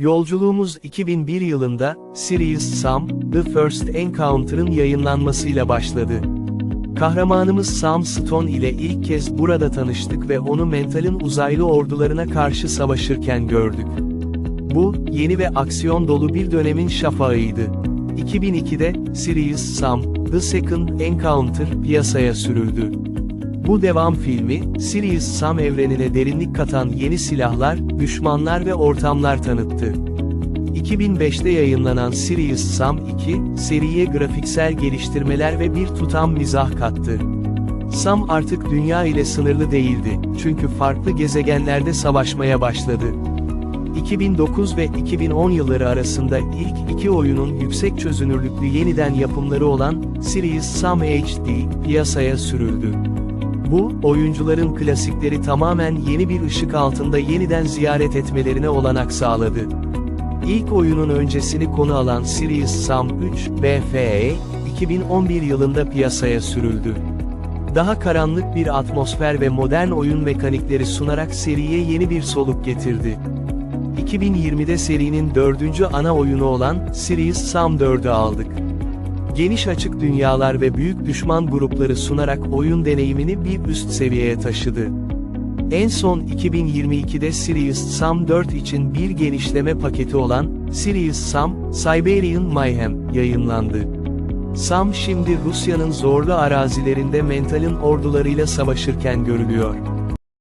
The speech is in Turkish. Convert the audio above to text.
Yolculuğumuz 2001 yılında, Sirius Sam, The First Encounter'ın yayınlanmasıyla başladı. Kahramanımız Sam Stone ile ilk kez burada tanıştık ve onu mentalin uzaylı ordularına karşı savaşırken gördük. Bu, yeni ve aksiyon dolu bir dönemin şafağıydı. 2002'de, Sirius Sam, The Second Encounter piyasaya sürüldü. Bu devam filmi, Sirius Sam evrenine derinlik katan yeni silahlar, düşmanlar ve ortamlar tanıttı. 2005'te yayınlanan Sirius Sam 2, seriye grafiksel geliştirmeler ve bir tutam mizah kattı. Sam artık dünya ile sınırlı değildi, çünkü farklı gezegenlerde savaşmaya başladı. 2009 ve 2010 yılları arasında ilk iki oyunun yüksek çözünürlüklü yeniden yapımları olan Sirius Sam HD piyasaya sürüldü. Bu, oyuncuların klasikleri tamamen yeni bir ışık altında yeniden ziyaret etmelerine olanak sağladı. İlk oyunun öncesini konu alan Sirius Sam 3 BFE, 2011 yılında piyasaya sürüldü. Daha karanlık bir atmosfer ve modern oyun mekanikleri sunarak seriye yeni bir soluk getirdi. 2020'de serinin dördüncü ana oyunu olan Sirius Sam 4'ü aldık. Geniş açık dünyalar ve büyük düşman grupları sunarak oyun deneyimini bir üst seviyeye taşıdı. En son 2022'de Sirius Sam 4 için bir genişleme paketi olan Sirius Sam Siberian Mayhem yayınlandı. Sam şimdi Rusya'nın zorlu arazilerinde Mental'in ordularıyla savaşırken görülüyor.